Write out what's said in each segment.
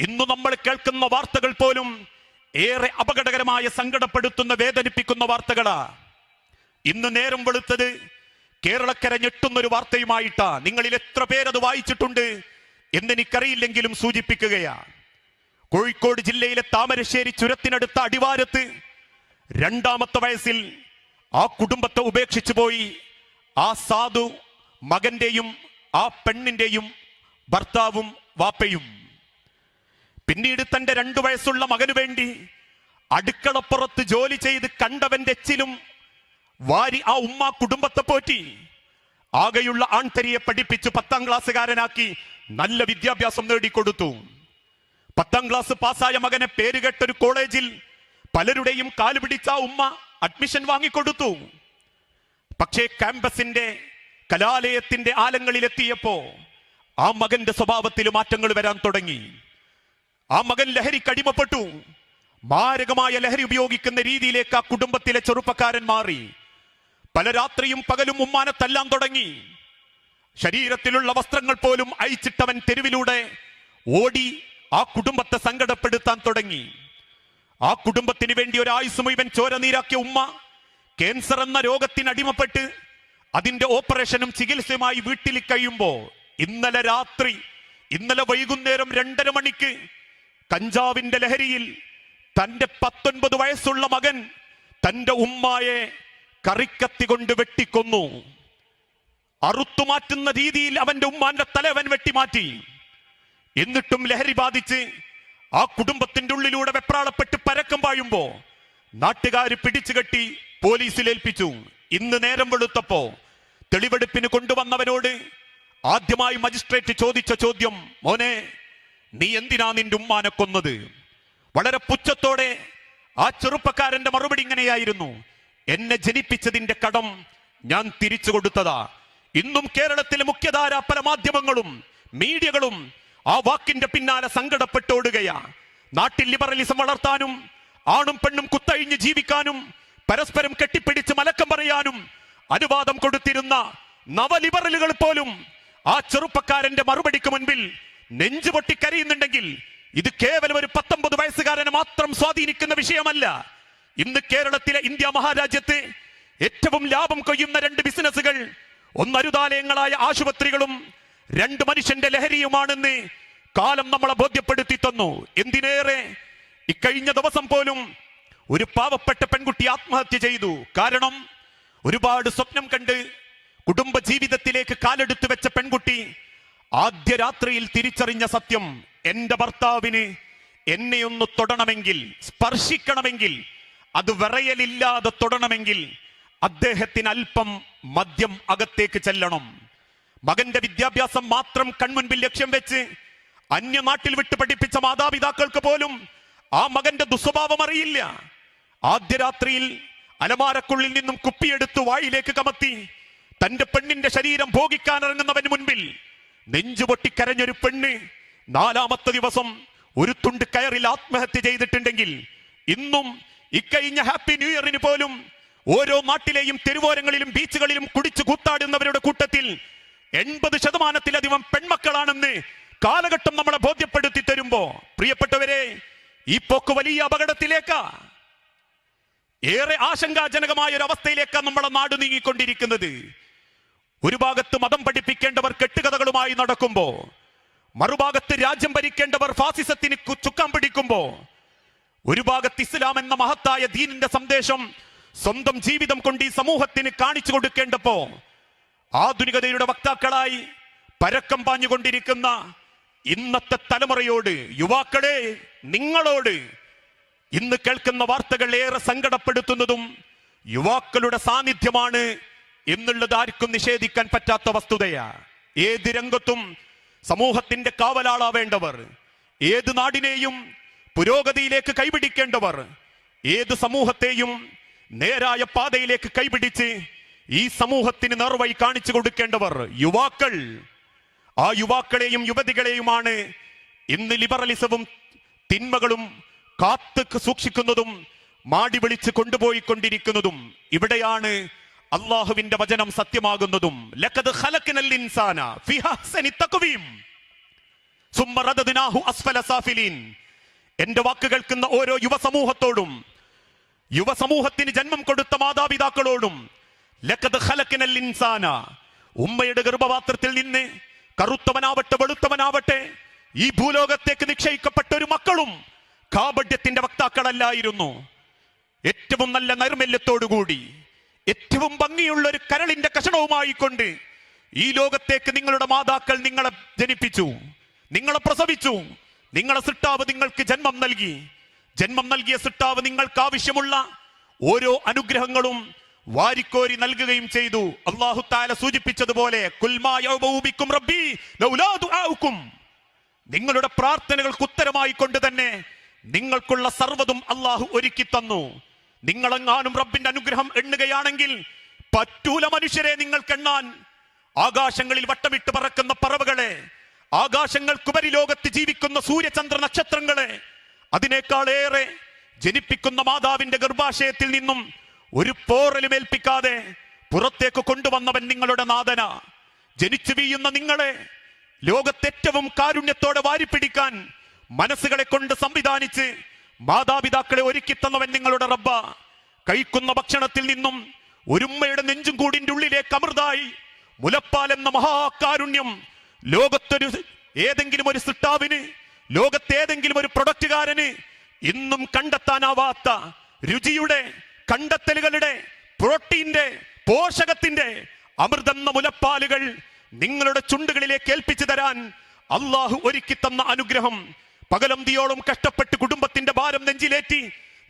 ഇന്ന് നമ്മൾ കേൾക്കുന്ന വാർത്തകൾ പോലും ഏറെ അപകടകരമായ സങ്കടപ്പെടുത്തുന്ന വേദനിപ്പിക്കുന്ന വാർത്തകളാ. ഇന്ന് നേരം വെളുത്തത് കേരളക്കര ഞെട്ടുന്നൊരു വാർത്തയുമായിട്ടാ. നിങ്ങളിൽ എത്ര പേരത് വായിച്ചിട്ടുണ്ട് എന്നെനിക്കറിയില്ലെങ്കിലും സൂചിപ്പിക്കുകയാ. കോഴിക്കോട് ജില്ലയിലെ താമരശ്ശേരി ചുരത്തിനടുത്ത അടിവാരത്ത് രണ്ടാമത്തെ വയസ്സിൽ ആ കുടുംബത്തെ ഉപേക്ഷിച്ചു പോയി ആ സാധു മകന്റെയും ആ പെണ്ണിന്റെയും ഭർത്താവും വാപ്പയും. പിന്നീട് തന്റെ രണ്ടു വയസ്സുള്ള മകനു വേണ്ടി അടുക്കളപ്പുറത്ത് ജോലി ചെയ്ത് കണ്ടവന്റെ എച്ചിലും വാരി ആ ഉമ്മ കുടുംബത്തെ പോറ്റി ആകെയുള്ള ആൺതരിയെ പഠിപ്പിച്ച് പത്താം ക്ലാസ്സുകാരനാക്കി നല്ല വിദ്യാഭ്യാസം നേടിക്കൊടുത്തു. പത്താം ക്ലാസ് പാസ്സായ മകനെ പേരുകെട്ടൊരു കോളേജിൽ പലരുടെയും കാൽ പിടിച്ച ആ ഉമ്മ അഡ്മിഷൻ വാങ്ങിക്കൊടുത്തു. പക്ഷേ ക്യാമ്പസിന്റെ കലാലയത്തിന്റെ ആലങ്ങളിലെത്തിയപ്പോ ആ മകന്റെ സ്വഭാവത്തിൽ മാറ്റങ്ങൾ വരാൻ തുടങ്ങി. ആ മകൻ ലഹരിക്ക് അടിമപ്പെട്ടു. മാരകമായ ലഹരി ഉപയോഗിക്കുന്ന രീതിയിലേക്ക് ആ കുടുംബത്തിലെ ചെറുപ്പക്കാരൻ മാറി. പല രാത്രിയും പകലും ഉമ്മാനെ തല്ലാൻ തുടങ്ങി. ശരീരത്തിലുള്ള വസ്ത്രങ്ങൾ പോലും അയച്ചിട്ടവൻ തെരുവിലൂടെ ഓടി ആ കുടുംബത്തെ സങ്കടപ്പെടുത്താൻ തുടങ്ങി. ആ കുടുംബത്തിന് വേണ്ടി ഒരു ആയുസ് മുഴുവൻ ചോര നീരാക്കിയ ഉമ്മ ക്യാൻസർ എന്ന രോഗത്തിന് അടിമപ്പെട്ട് അതിന്റെ ഓപ്പറേഷനും ചികിത്സയുമായി വീട്ടിൽ കഴിയുമ്പോ ഇന്നലെ രാത്രി ഇന്നലെ വൈകുന്നേരം രണ്ടര മണിക്ക് കഞ്ചാവിന്റെ ലഹരിയിൽ തന്റെ പത്തൊൻപത് വയസ്സുള്ള മകൻ തന്റെ ഉമ്മായെ കറിക്കത്തി കൊണ്ട് വെട്ടിക്കൊന്നു. അറുത്തുമാറ്റുന്ന രീതിയിൽ അവന്റെ ഉമ്മാന്റെ തല അവൻ വെട്ടിമാറ്റി. എന്നിട്ടും ലഹരി ബാധിച്ച് ആ കുടുംബത്തിന്റെ ഉള്ളിലൂടെ വെപ്രാളപ്പെട്ട് പരക്കം പായുമ്പോ നാട്ടുകാർ പിടിച്ചു കെട്ടി പോലീസിൽ ഏൽപ്പിച്ചു. ഇന്ന് നേരം വെളുത്തപ്പോ തെളിവെടുപ്പിന് കൊണ്ടുവന്നവനോട് ആദ്യമായി മജിസ്ട്രേറ്റ് ചോദിച്ച ചോദ്യം മോനെ നീ എന്തിനാ നിന്റെ ഉമ്മാനെ കൊന്നത്? വളരെ പുച്ഛത്തോടെ ആ ചെറുപ്പക്കാരന്റെ മറുപടി ഇങ്ങനെയായിരുന്നു. എന്നെ ജനിപ്പിച്ചതിന്റെ കടം ഞാൻ തിരിച്ചു കൊടുത്തതാ. ഇന്നും കേരളത്തിലെ മുഖ്യധാര പല മാധ്യമങ്ങളും മീഡിയകളും ആ വാക്കിന്റെ പിന്നാലെ സങ്കടപ്പെട്ടോടുകയാ നാട്ടിൽ ലിബറലിസം വളർത്താനും ആണും പെണ്ണും കുത്തഴിഞ്ഞ് ജീവിക്കാനും പരസ്പരം കെട്ടിപ്പിടിച്ച് മലക്കം പറയാനും അനുവാദം കൊടുത്തിരുന്ന നവലിബറലുകൾ പോലും ആ ചെറുപ്പക്കാരന്റെ മറുപടിക്ക് മുൻപിൽ നെഞ്ചുപൊട്ടി കരയുന്നുണ്ടെങ്കിൽ ഇത് കേവലം ഒരു പത്തൊമ്പത് വയസ്സുകാരനെ മാത്രം സ്വാധീനിക്കുന്ന വിഷയമല്ല. ഇന്ന് കേരളത്തിലെ ഇന്ത്യ മഹാരാജ്യത്ത് ഏറ്റവും ലാഭം കൊയ്യുന്ന രണ്ട് ബിസിനസ്സുകൾ ഒന്ന് അരുതാലയങ്ങളായ ആശുപത്രികളും രണ്ട് മനുഷ്യന്റെ ലഹരിയുമാണെന്ന് കാലം നമ്മളെ ബോധ്യപ്പെടുത്തി തന്നു. എന്തിനേറെ? ഇക്കഴിഞ്ഞ ദിവസം പോലും ഒരു പാവപ്പെട്ട പെൺകുട്ടി ആത്മഹത്യ ചെയ്തു. കാരണം ഒരുപാട് സ്വപ്നം കണ്ട് കുടുംബ ജീവിതത്തിലേക്ക് കാലെടുത്തു വെച്ച പെൺകുട്ടി ആദ്യ രാത്രിയിൽ തിരിച്ചറിഞ്ഞ സത്യം എന്റെ ഭർത്താവിന് എന്നെ ഒന്ന് തൊടണമെങ്കിൽ സ്പർശിക്കണമെങ്കിൽ അത് വിറയലില്ലാതെ തൊടണമെങ്കിൽ അദ്ദേഹത്തിന് അല്പം മദ്യം അകത്തേക്ക് ചെല്ലണം. മകന്റെ വിദ്യാഭ്യാസം മാത്രം കൺമുൻപിൽ ലക്ഷ്യം വെച്ച് അന്യനാട്ടിൽ വിട്ട് പഠിപ്പിച്ച മാതാപിതാക്കൾക്ക് പോലും ആ മകന്റെ ദുസ്വഭാവം അറിയില്ല. ആദ്യ രാത്രിയിൽ അലമാരക്കുള്ളിൽ നിന്നും കുപ്പിയെടുത്ത് വായിലേക്ക് കമത്തി തന്റെ പെണ്ണിന്റെ ശരീരം ഭോഗിക്കാൻ ഇറങ്ങുന്നവന് മുൻപിൽ നെഞ്ചുപൊട്ടി കരഞ്ഞൊരു പെണ്ണ് നാലാമത്തെ ദിവസം ഒരു തുണ്ട് കയറിൽ ആത്മഹത്യ ചെയ്തിട്ടുണ്ടെങ്കിൽ ഇന്നും ഇക്കഴിഞ്ഞ ഹാപ്പി ന്യൂ ഇയറിന് പോലും ഓരോ നാട്ടിലെയും തെരുവോരങ്ങളിലും ബീച്ചുകളിലും കുടിച്ചു കൂത്താടുന്നവരുടെ കൂട്ടത്തിൽ എൺപത് ശതമാനത്തിലധികം പെൺമക്കളാണെന്ന് കാലഘട്ടം നമ്മളെ ബോധ്യപ്പെടുത്തി തരുമ്പോ പ്രിയപ്പെട്ടവരെ ഈ പോക്ക് വലിയ അപകടത്തിലേക്കാ. ഏറെ ആശങ്കാജനകമായ ഒരു അവസ്ഥയിലേക്കാണ് നമ്മളെ നാട് നീങ്ങിക്കൊണ്ടിരിക്കുന്നത്. ഒരു ഭാഗത്ത് മതം പഠിപ്പിക്കേണ്ടവർ കെട്ടുകഥകളുമായി നടക്കുമ്പോ മറുഭാഗത്ത് രാജ്യം ഭരിക്കേണ്ടവർ ഫാസിസത്തിന് ചുക്കാൻ പിടിക്കുമ്പോ ഒരു ഭാഗത്ത് ഇസ്ലാം എന്ന മഹത്തായ ദീനിന്റെ സന്ദേശം സ്വന്തം ജീവിതം കൊണ്ട് ഈ സമൂഹത്തിന് കാണിച്ചു കൊടുക്കേണ്ടപ്പോ ആധുനികതയുടെ വക്താക്കളായി പരക്കം പാഞ്ഞുകൊണ്ടിരിക്കുന്ന ഇന്നത്തെ തലമുറയോട് യുവാക്കളെ നിങ്ങളോട് ഇന്ന് കേൾക്കുന്ന വാർത്തകൾ ഏറെ സങ്കടപ്പെടുത്തുന്നതും യുവാക്കളുടെ സാന്നിധ്യമാണ് എന്നുള്ളത് ആർക്കും നിഷേധിക്കാൻ പറ്റാത്ത വസ്തുതയാ. ഏത് രംഗത്തും സമൂഹത്തിന്റെ കാവലാളാവേണ്ടവർ ഏത് നാടിനെയും പുരോഗതിയിലേക്ക് കൈപിടിക്കേണ്ടവർ ഏത് സമൂഹത്തെയും നേരായ പാതയിലേക്ക് കൈപിടിച്ച് ഈ സമൂഹത്തിന് നേർവഴി കാണിച്ചു കൊടുക്കേണ്ടവർ യുവാക്കൾ. ആ യുവാക്കളെയും യുവതികളെയുമാണ് ഇന്ന് ലിബറലിസവും തിന്മകളും കാത്ത് സൂക്ഷിക്കുന്നതും മാടി വിളിച്ച് കൊണ്ടുപോയിക്കൊണ്ടിരിക്കുന്നതും. ഇവിടെയാണ് അള്ളാഹുവിന്റെ വചനം സത്യമാകുന്നതും എന്റെ വാക്ക് കേൾക്കുന്ന ഓരോ യുവസമൂഹത്തോടും യുവസമൂഹത്തിന് ജന്മം കൊടുത്ത മാതാപിതാക്കളോടും ഇൻസാന ഉമ്മയുടെ ഗർഭപാത്രത്തിൽ നിന്ന് കറുത്തവനാവട്ടെ വെളുത്തവനാവട്ടെ ഈ ഭൂലോകത്തേക്ക് നിക്ഷയിക്കപ്പെട്ട ഒരു മക്കളും കാപഡ്യത്തിന്റെ വക്താക്കളല്ലായിരുന്നു. ഏറ്റവും നല്ല നൈർമല്യത്തോടുകൂടി ഏറ്റവും ഭംഗിയുള്ള ഒരു കരളിന്റെ കഷണവുമായി കൊണ്ട് ഈ ലോകത്തേക്ക് നിങ്ങളുടെ മാതാക്കൾ നിങ്ങളെ ജനിപ്പിച്ചു നിങ്ങളെ പ്രസവിച്ചു. നിങ്ങളെ സിട്ടാവ് നിങ്ങൾക്ക് ജന്മം നൽകി. ജന്മം നൽകിയ സിട്ടാവ് നിങ്ങൾക്ക് ആവശ്യമുള്ള ഓരോ അനുഗ്രഹങ്ങളും വാരിക്കോരി നൽകുകയും ചെയ്തു. അള്ളാഹു താല സൂചിപ്പിച്ചതുപോലെ നിങ്ങളുടെ പ്രാർത്ഥനകൾക്ക് ഉത്തരമായി കൊണ്ട് തന്നെ നിങ്ങൾക്കുള്ള സർവതും അള്ളാഹു ഒരുക്കി തന്നു. നിങ്ങളെങ്ങാനും റബ്ബിന്റെ അനുഗ്രഹം എണ്ണുകയാണെങ്കിൽ പറ്റൂല മനുഷ്യരെ നിങ്ങൾക്ക് എണ്ണാൻ. ആകാശങ്ങളിൽ വട്ടമിട്ട് പറക്കുന്ന പറവകളെ ആകാശങ്ങൾക്കുപരി ലോകത്ത് ജീവിക്കുന്ന സൂര്യചന്ദ്ര നക്ഷത്രങ്ങളെ അതിനേക്കാളേറെ ജനിപ്പിക്കുന്ന മാതാവിന്റെ ഗർഭാശയത്തിൽ നിന്നും ഒരു പോറലും ഏൽപ്പിക്കാതെ പുറത്തേക്ക് കൊണ്ടുവന്നവൻ നിങ്ങളുടെ നാഥന. ജനിച്ചു വീയുന്ന നിങ്ങളെ ലോകത്തേറ്റവും കാരുണ്യത്തോടെ വാരിപ്പിടിക്കാൻ മനസ്സുകളെ കൊണ്ട് സംവിധാനിച്ച് മാതാപിതാക്കളെ ഒരുക്കി തന്നവൻ നിങ്ങളുടെ റബ്ബ. കഴിക്കുന്ന ഭക്ഷണത്തിൽ നിന്നും ഒരുമ്മയുടെ നെഞ്ചും കൂടിന്റെ ഉള്ളിലേക്ക് അമൃതായി. മുലപ്പാൽ എന്ന മഹാകാരുണ്യം ലോകത്തൊരു ഏതെങ്കിലും ഒരു സിട്ടാവിന് ലോകത്തേതെങ്കിലും ഒരു പ്രൊഡക്റ്റുകാരന് ഇന്നും കണ്ടെത്താനാവാത്ത രുചിയുടെ കണ്ടെത്തലുകളുടെ പ്രോട്ടീന്റെ പോഷകത്തിന്റെ അമൃതെന്ന മുലപ്പാലുകൾ നിങ്ങളുടെ ചുണ്ടുകളിലേക്ക് ഏൽപ്പിച്ചു തരാൻ അള്ളാഹു ഒരുക്കി തന്ന അനുഗ്രഹം പകലന്തിയോളം കഷ്ടപ്പെട്ട് കുടുംബത്തിന്റെ ഭാരം നെഞ്ചിലേറ്റി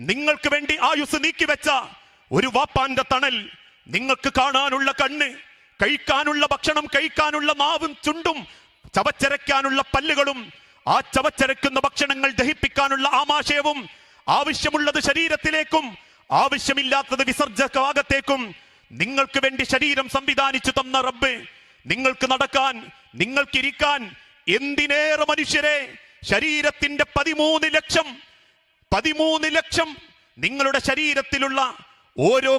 നിങ്ങൾക്ക് വേണ്ടി ആയുസ് നീക്കിവെച്ച ഒരു വാപ്പാന്റെ തണൽ നിങ്ങൾക്ക് കാണാനുള്ള കണ്ണ് കഴിക്കാനുള്ള ഭക്ഷണം കഴിക്കാനുള്ള മാവും ചുണ്ടും ചവച്ചരയ്ക്കാനുള്ള പല്ലുകളും ആ ചവച്ചരക്കുന്ന ഭക്ഷണങ്ങൾ ദഹിപ്പിക്കാനുള്ള ആമാശയവും ആവശ്യമുള്ളത് ശരീരത്തിലേക്കും ആവശ്യമില്ലാത്തത് വിസർജകഭാഗത്തേക്കും നിങ്ങൾക്ക് വേണ്ടി ശരീരം സംവിധാനിച്ചു തന്ന റബ്ബ് നിങ്ങൾക്ക് നടക്കാൻ നിങ്ങൾക്കിരിക്കാൻ എന്തിനേറെ മനുഷ്യരെ ശരീരത്തിന്റെ പതിമൂന്ന് ലക്ഷം പതിമൂന്ന് ലക്ഷം നിങ്ങളുടെ ശരീരത്തിലുള്ള ഓരോ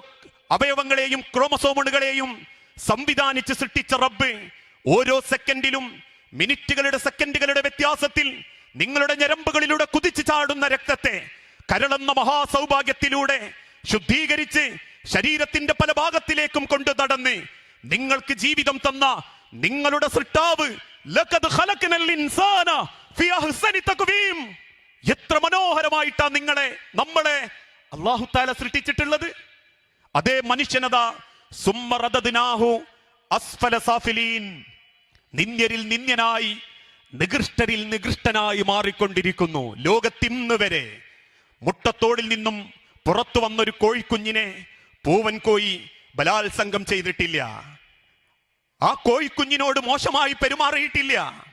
അവയവങ്ങളെയും ക്രോമസോമുകളെയും സംവിധാനിച്ച് സൃഷ്ടിച്ച റബ്ബ് ഓരോ സെക്കൻഡിലും മിനിറ്റുകളുടെ സെക്കൻഡുകളുടെ വ്യത്യാസത്തിൽ നിങ്ങളുടെ ഞരമ്പുകളിലൂടെ കുതിച്ചു ചാടുന്ന രക്തത്തെ കരളെന്ന മഹാസൗഭാഗ്യത്തിലൂടെ ശുദ്ധീകരിച്ച് ശരീരത്തിന്റെ പല ഭാഗത്തിലേക്കും കൊണ്ടു നടന്ന് നിങ്ങൾക്ക് ജീവിതം തന്ന നിങ്ങളുടെ സൃഷ്ടാവ് എത്ര മനോഹരമായിട്ടാ നിങ്ങളെ നമ്മളെ അള്ളാഹു താല സൃഷ്ടിച്ചിട്ടുള്ളത്. അതേ മനുഷ്യനത സുമ്മറദനാഹു അസ്ഫല സാഫിലീൻ. നിന്ദ്യരിൽ നിന്ദ്യനായി നികൃഷ്ടരിൽ നികൃഷ്ടനായി മാറിക്കൊണ്ടിരിക്കുന്നു. ലോകത്തിന്ന് വരെ മുട്ടത്തോടിൽ നിന്നും പുറത്തു വന്നൊരു കോഴിക്കുഞ്ഞിനെ പൂവൻ കോയി ബലാത്സംഗം ചെയ്തിട്ടില്ല. ആ കോഴിക്കുഞ്ഞിനോട് മോശമായി പെരുമാറിയിട്ടില്ല.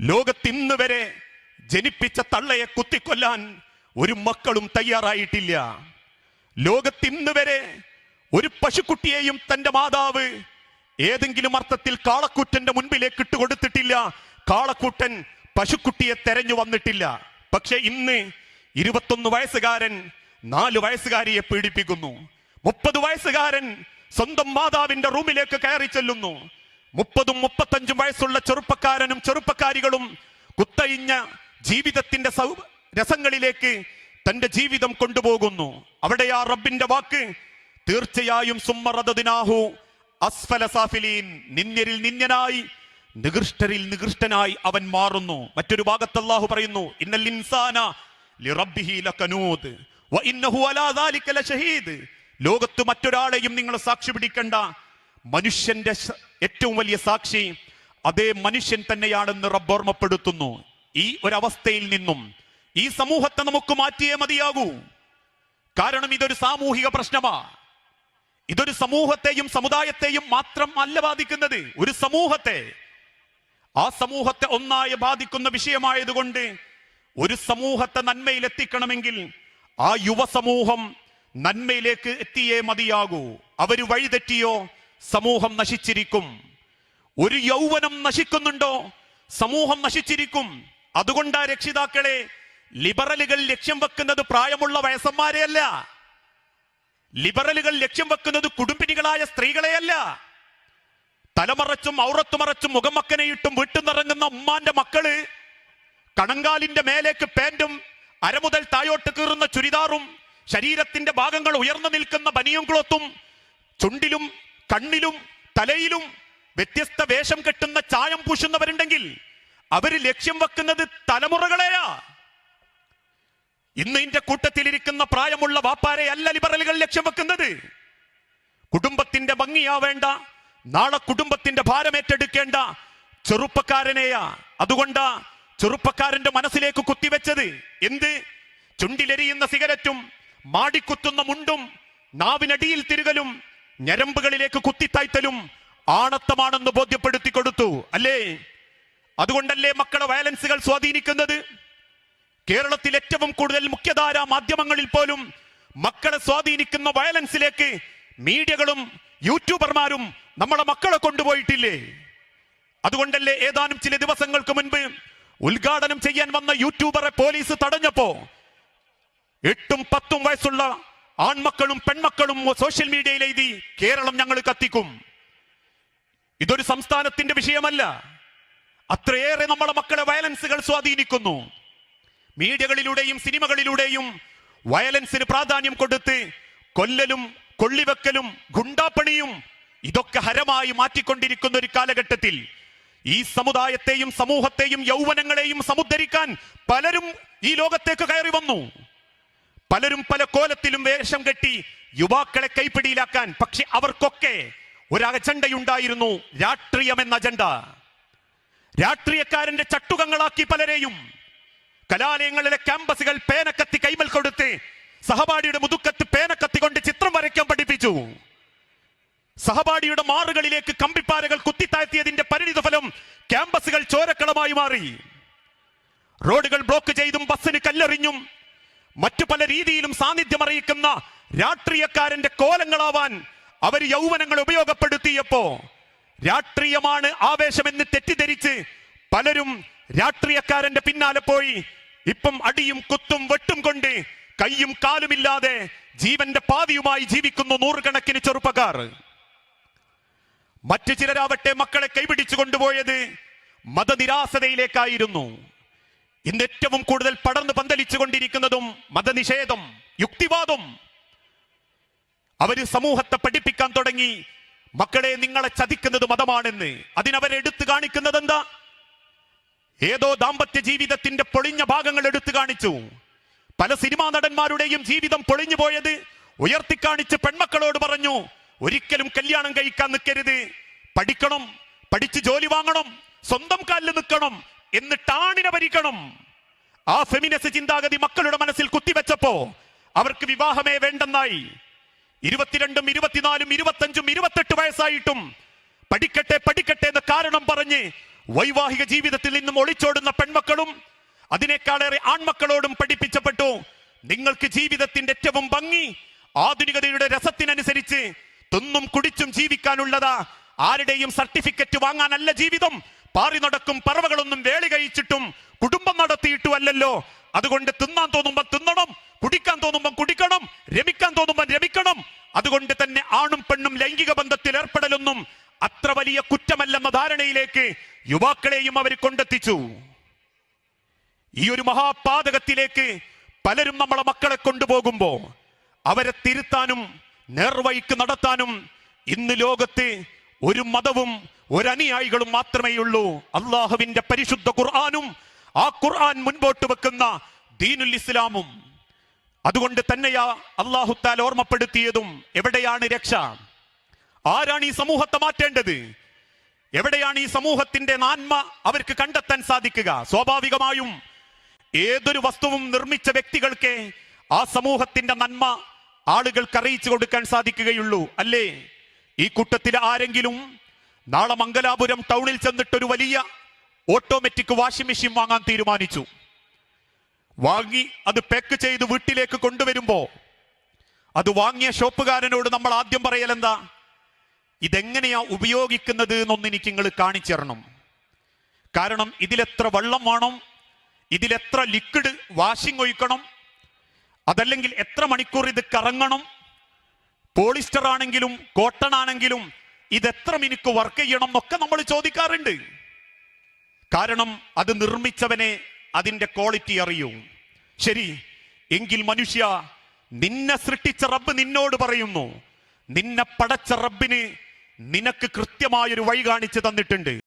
ലോകത്തിന്ന് വരെ ജനിപ്പിച്ച തള്ളയെ കുത്തിക്കൊല്ലാൻ ഒരു മക്കളും തയ്യാറായിട്ടില്ല. ലോകത്തിന്ന് വരെ ഒരു പശുക്കുട്ടിയെയും തന്റെ മാതാവ് ഏതെങ്കിലും അർത്ഥത്തിൽ കാളക്കൂറ്റന്റെ മുൻപിലേക്ക് ഇട്ടുകൊടുത്തിട്ടില്ല കാളക്കൂട്ടൻ പശുക്കുട്ടിയെ തെരഞ്ഞു വന്നിട്ടില്ല. പക്ഷെ ഇന്ന് ഇരുപത്തൊന്ന് വയസ്സുകാരൻ നാല് വയസ്സുകാരിയെ പീഡിപ്പിക്കുന്നു. മുപ്പത് വയസ്സുകാരൻ സ്വന്തം മാതാവിന്റെ റൂമിലേക്ക് കയറി ചെല്ലുന്നു. മുപ്പതും മുപ്പത്തഞ്ചും വയസ്സുള്ള ചെറുപ്പക്കാരനും ചെറുപ്പക്കാരികളും കുത്തയിഞ്ഞ ജീവിതത്തിന്റെ രസങ്ങളിലേക്ക് തന്റെ ജീവിതം കൊണ്ടുപോകുന്നു. അവിടെ ആ റബ്ബിന്റെ വാക്ക്. തീർച്ചയായും സുമ്മറദിനാഹു അസ്ഫല സാഫിലീൻ. നിന്യരിൽ നിന്യനായി നികൃഷ്ടരിൽ നികൃഷ്ടനായി അവൻ മാറുന്നു. മറ്റൊരു ഭാഗത്ത് അള്ളാഹു പറയുന്നു ഇന്നൽ ഇൻസാന ലോകത്ത് മറ്റൊരാളെയും നിങ്ങൾ സാക്ഷി പിടിക്കണ്ട മനുഷ്യന്റെ ഏറ്റവും വലിയ സാക്ഷി അതേ മനുഷ്യൻ തന്നെയാണെന്ന് റബ്ബ് ഓർമ്മപ്പെടുത്തുന്നു. ഈ ഒരവസ്ഥയിൽ നിന്നും ഈ സമൂഹത്തെ നമുക്ക് മാറ്റിയേ മതിയാകൂ. കാരണം ഇതൊരു സാമൂഹിക പ്രശ്നമാ. ഇതൊരു സമൂഹത്തെയും സമുദായത്തെയും മാത്രം അല്ല ബാധിക്കുന്നത്. ഒരു സമൂഹത്തെ. ആ സമൂഹത്തെ ഒന്നായി ബാധിക്കുന്ന വിഷയമായതുകൊണ്ട് ഒരു സമൂഹത്തെ നന്മയിൽ എത്തിക്കണമെങ്കിൽ ആ യുവസമൂഹം നന്മയിലേക്ക് എത്തിയേ മതിയാകൂ. അവർ വഴിതെറ്റിയോ സമൂഹം നശിച്ചിരിക്കും. ഒരു യൗവനം നശിക്കുന്നുണ്ടോ? സമൂഹം നശിച്ചിരിക്കും. അതുകൊണ്ടാ രക്ഷിതാക്കളെ ലിബറലുകൾ ലക്ഷ്യം വെക്കുന്നത് പ്രായമുള്ള വയസ്സന്മാരെയല്ല. ലിബറലുകൾ ലക്ഷ്യം വെക്കുന്നത് കുടുംബിനികളായ സ്ത്രീകളെയല്ല. തലമറച്ചും ഔറത്തുമറച്ചും മുഖമക്കനയിട്ടും വീട്ടുനിറങ്ങുന്ന ഉമ്മാന്റെ മക്കൾ കണങ്കാലിന്റെ മേലേക്ക് പാന്റും അരമുതൽ തായോട്ട് കീറുന്ന ചുരിദാറും ശരീരത്തിന്റെ ഭാഗങ്ങൾ ഉയർന്നു നിൽക്കുന്ന ബനിയും ക്ലോത്തും ചുണ്ടിലും കണ്ണിലും തലയിലും വ്യത്യസ്ത വേഷം കെട്ടുന്ന ചായം പൂശുന്നവരുണ്ടെങ്കിൽ അവർ ലക്ഷ്യം വെക്കുന്നത് തലമുറകളെയാ. ഇന്ന് ഇന്റെ കൂട്ടത്തിലിരിക്കുന്ന പ്രായമുള്ള വാപ്പാരെ അല്ല ലിബറലുകൾ ലക്ഷ്യം വെക്കുന്നത്. കുടുംബത്തിന്റെ ഭംഗിയാവേണ്ട നാളെ കുടുംബത്തിന്റെ ഭാരമേറ്റെടുക്കേണ്ട ചെറുപ്പക്കാരനെയാ. അതുകൊണ്ടാ ചെറുപ്പക്കാരന്റെ മനസ്സിലേക്ക് കുത്തിവെച്ചത്. എന്ത്? ചുണ്ടിലെരിയുന്ന സിഗരറ്റും മാടിക്കുത്തുന്ന മുണ്ടും നാവിനടിയിൽ തിരുകലും ഞരമ്പുകളിലേക്ക് കുത്തിത്തായ്ത്തലും ആണത്തമാണെന്ന് ബോധ്യപ്പെടുത്തി കൊടുത്തു അല്ലേ? അതുകൊണ്ടല്ലേ മക്കളെ വയലൻസുകൾ സ്വാധീനിക്കുന്നത്? കേരളത്തിൽ ഏറ്റവും കൂടുതൽ മുഖ്യധാര മാധ്യമങ്ങളിൽ പോലും മക്കളെ സ്വാധീനിക്കുന്ന വയലൻസിലേക്ക് മീഡിയകളും യൂട്യൂബർമാരും നമ്മളെ മക്കളെ കൊണ്ടുപോയിട്ടില്ലേ? അതുകൊണ്ടല്ലേ ഏതാനും ചില ദിവസങ്ങൾക്ക് മുൻപ് ഉദ്ഘാടനം ചെയ്യാൻ വന്ന യൂട്യൂബറെ പോലീസ് തടഞ്ഞപ്പോ എട്ടും പത്തും വയസ്സുള്ള ആൺമക്കളും പെൺമക്കളും സോഷ്യൽ മീഡിയയിൽ എഴുതി കേരളം ഞങ്ങൾ കത്തിക്കും. ഇതൊരു സംസ്ഥാനത്തിന്റെ വിഷയമല്ല. അത്രയേറെ നമ്മളെ മക്കളെ വയലൻസുകൾ സ്വാധീനിക്കുന്നു. മീഡിയകളിലൂടെയും സിനിമകളിലൂടെയും വയലൻസിന് പ്രാധാന്യം കൊടുത്ത് കൊല്ലലും കൊള്ളിവെക്കലും ഗുണ്ടാപ്പണിയും ഇതൊക്കെ ഹരമായി മാറ്റിക്കൊണ്ടിരിക്കുന്ന ഒരു കാലഘട്ടത്തിൽ ഈ സമുദായത്തെയും സമൂഹത്തെയും യൗവനങ്ങളെയും സമുദ്ധരിക്കാൻ പലരും ഈ ലോകത്തേക്ക് കയറി വന്നു. പലരും പല കോലത്തിലും വേഷം കെട്ടി യുവാക്കളെ കൈപ്പിടിയിലാക്കാൻ പക്ഷെ അവർക്കൊക്കെ ഒരു അജണ്ടയുണ്ടായിരുന്നു രാഷ്ട്രീയം എന്ന അജണ്ട. രാഷ്ട്രീയക്കാരന്റെ ചട്ടുകങ്ങളാക്കി പലരെയും കലാലയങ്ങളിലെ ക്യാമ്പസുകൾ പേനക്കത്തി കൈമൽ കൊടുത്ത് സഹപാഠിയുടെ മുതുക്കത്ത് പേനക്കത്തി കൊണ്ട് ചിത്രം വരയ്ക്കാൻ പഠിപ്പിച്ചു. സഹപാഠിയുടെ മാറുകളിലേക്ക് കമ്പിപ്പാരകൾ കുത്തിത്താഴ്ത്തിയതിന്റെ പരിണിത ഫലം ക്യാമ്പസുകൾ ചോരക്കളമായി മാറി. റോഡുകൾ ബ്ലോക്ക് ചെയ്തും ബസ്സിന് കല്ലെറിഞ്ഞും മറ്റു പല രീതിയിലും സാന്നിധ്യം അറിയിക്കുന്ന രാഷ്ട്രീയക്കാരന്റെ കോലങ്ങളാവാൻ അവർ യൗവനങ്ങൾ ഉപയോഗപ്പെടുത്തിയപ്പോ രാഷ്ട്രീയമാണ് ആവേശമെന്ന് തെറ്റിദ്ധരിച്ച് പലരും രാഷ്ട്രീയക്കാരന്റെ പിന്നാലെ പോയി ഇപ്പം അടിയും കുത്തും വെട്ടും കൊണ്ട് കയ്യും കാലുമില്ലാതെ ജീവന്റെ പാതിയുമായി ജീവിക്കുന്നു നൂറുകണക്കിന് ചെറുപ്പക്കാർ. മറ്റു ചിലരാവട്ടെ മക്കളെ കൈപിടിച്ചു കൊണ്ടുപോയത് മതനിരാസതയിലേക്കായിരുന്നു. ഇന്ന് ഏറ്റവും കൂടുതൽ പടർന്നു പന്തലിച്ചു കൊണ്ടിരിക്കുന്നതും മതനിഷേധം യുക്തിവാദം. അവർ സമൂഹത്തെ പഠിപ്പിക്കാൻ തുടങ്ങി. മക്കളെ നിങ്ങളെ ചതിക്കുന്നത് മതമാണെന്ന്. അതിനവരെ എടുത്തു കാണിക്കുന്നത് എന്താ ഏതോ ദാമ്പത്യ ജീവിതത്തിന്റെ പൊളിഞ്ഞ ഭാഗങ്ങൾ എടുത്തു കാണിച്ചു. പല സിനിമാ നടന്മാരുടെയും ജീവിതം പൊളിഞ്ഞു പോയത് ഉയർത്തിക്കാണിച്ച് പെൺമക്കളോട് പറഞ്ഞു ഒരിക്കലും കല്യാണം കഴിക്കാൻ നിൽക്കരുത്. പഠിക്കണം പഠിച്ച് ജോലി വാങ്ങണം സ്വന്തം കാലിൽ നിൽക്കണം എന്നിട്ട് ആണിനെ ഭരിക്കണം. ആ ഫെമിനസ് ചിന്താഗതി മക്കളുടെ മനസ്സിൽ കുത്തിവെച്ചപ്പോ അവർക്ക് വിവാഹമേ വേണ്ടെന്നായി. ഇരുപത്തിരണ്ടും ഇരുപത്തിനാലും ഇരുപത്തഞ്ചും ഇരുപത്തെട്ട് വയസ്സായിട്ടും പഠിക്കട്ടെ പഠിക്കട്ടെ എന്ന കാരണം പറഞ്ഞ് വൈവാഹിക ജീവിതത്തിൽ നിന്നും ഒളിച്ചോടുന്ന പെൺമക്കളും അതിനേക്കാളേറെ ആൺമക്കളോടും പഠിപ്പിച്ചപ്പെട്ടു. നിങ്ങൾക്ക് ജീവിതത്തിന്റെ ഏറ്റവും ഭംഗി ആധുനികതയുടെ രസത്തിനനുസരിച്ച് തിന്നും കുടിച്ചും ജീവിക്കാനുള്ളതാ. ആരുടെയും സർട്ടിഫിക്കറ്റ് വാങ്ങാനല്ല ജീവിതം. പാറി നടക്കും പറവകളൊന്നും വേളി കഴിച്ചിട്ടും കുടുംബം നടത്തിയിട്ടും അല്ലല്ലോ അതുകൊണ്ട് തിന്നാൻ തോന്നുമ്പോ തിന്നണം കുടിക്കാൻ തോന്നുമ്പോ കുടിക്കണം രമിക്കാൻ തോന്നുമ്പോ രമിക്കണം. അതുകൊണ്ട് തന്നെ ആണും പെണ്ണും ലൈംഗിക ബന്ധത്തിൽ ഏർപ്പെടലൊന്നും അത്ര വലിയ കുറ്റമല്ലെന്ന ധാരണയിലേക്ക് യുവാക്കളെയും അവർ കൊണ്ടെത്തിച്ചു. ഈ ഒരു മഹാപാതകത്തിലേക്ക് പലരും നമ്മളെ മക്കളെ കൊണ്ടുപോകുമ്പോ അവരെ തിരുത്താനും നേർവഴിക്ക് നടത്താനും ഇന്ന് ലോകത്ത് ഒരു മതവും ഒരനുയായികളും മാത്രമേ ഉള്ളൂ. അള്ളാഹുവിന്റെ പരിശുദ്ധ ഖുർആാനും ആ ഖുർആൻ മുൻപോട്ട് വെക്കുന്ന ദീനുൽ ഇസ്ലാമും. അതുകൊണ്ട് തന്നെയാ അള്ളാഹുത്താൽ ഓർമ്മപ്പെടുത്തിയതും എവിടെയാണ് രക്ഷ? ആരാണ് ഈ സമൂഹത്തെ മാറ്റേണ്ടത്? എവിടെയാണ് ഈ സമൂഹത്തിന്റെ നാന്മ അവർക്ക് കണ്ടെത്താൻ സാധിക്കുക? സ്വാഭാവികമായും ഏതൊരു വസ്തുവും നിർമ്മിച്ച വ്യക്തികൾക്ക് ആ സമൂഹത്തിന്റെ നന്മ ആളുകൾക്ക് അറിയിച്ചു കൊടുക്കാൻ സാധിക്കുകയുള്ളൂ. അല്ലേ? ഈ കൂട്ടത്തിൽ ആരെങ്കിലും നാളെ മംഗലാപുരം ടൗണിൽ ചെന്നിട്ട് ഒരു വലിയ ഓട്ടോമാറ്റിക് വാഷിംഗ് മെഷീൻ വാങ്ങാൻ തീരുമാനിച്ചു. വാങ്ങി അത് പാക്ക് ചെയ്ത് വീട്ടിലേക്ക് കൊണ്ടുവരുമ്പോൾ അത് വാങ്ങിയ ഷോപ്പുകാരനോട് നമ്മൾ ആദ്യം പറയൽ എന്താ? ഇതെങ്ങനെയാ ഉപയോഗിക്കുന്നത് എന്നൊന്ന് എനിക്ക് നിങ്ങൾ കാണിച്ചു തരണം. കാരണം ഇതിലെത്ര വെള്ളം വേണം ഇതിലെത്ര ലിക്വിഡ് വാഷിംഗ് ഒഴിക്കണം അതല്ലെങ്കിൽ എത്ര മണിക്കൂർ ഇത് കറങ്ങണം പോളിസ്റ്റർ ആണെങ്കിലും കോട്ടൺ ആണെങ്കിലും ഇത് മിനിക്ക് വർക്ക് ചെയ്യണം എന്നൊക്കെ നമ്മൾ ചോദിക്കാറുണ്ട്. കാരണം അത് നിർമ്മിച്ചവനെ അതിന്റെ ക്വാളിറ്റി അറിയൂ. ശരി എങ്കിൽ മനുഷ്യ നിന്നെ സൃഷ്ടിച്ച റബ്ബ് നിന്നോട് പറയുന്നു. നിന്നെ പടച്ച റബ്ബിന് നിനക്ക് കൃത്യമായൊരു വഴി കാണിച്ചു തന്നിട്ടുണ്ട്.